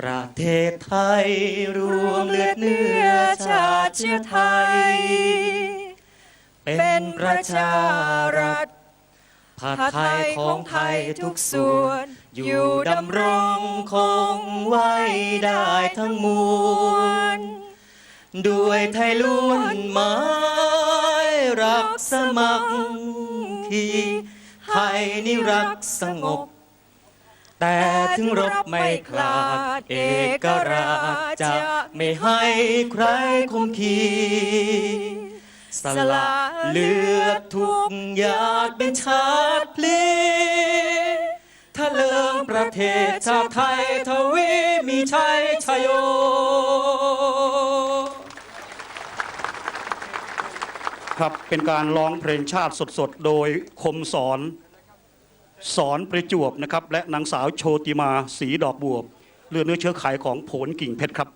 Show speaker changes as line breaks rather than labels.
ประเทศไทยรวมเลือดเนื้อชาติเชื้อไทย เป็นประชารัฐผัดไทยของไทยทุกส่วน อยู่ดำรงคงไว้ได้ทั้งมวลด้วยไทยล้วนไม้รักสมัครคีไทยนี่รักสงบ แต่ถึงรบไม่คลาด เอกราชจะไม่ให้ใครคมขีสละเลือดทุกหยาดเป็นชาติพลีถ้าเลิมประเทศชาติไทยทวีมีชัยชยโย
ครับเป็นการร้องเพลงชาติสดๆ โดยคมสอน สอนประจวบนะครับ และนางสาวโชติมาสีดอกบวบเลือดเนื้อเชื้อไขของโผลกิ่งเพชรครับ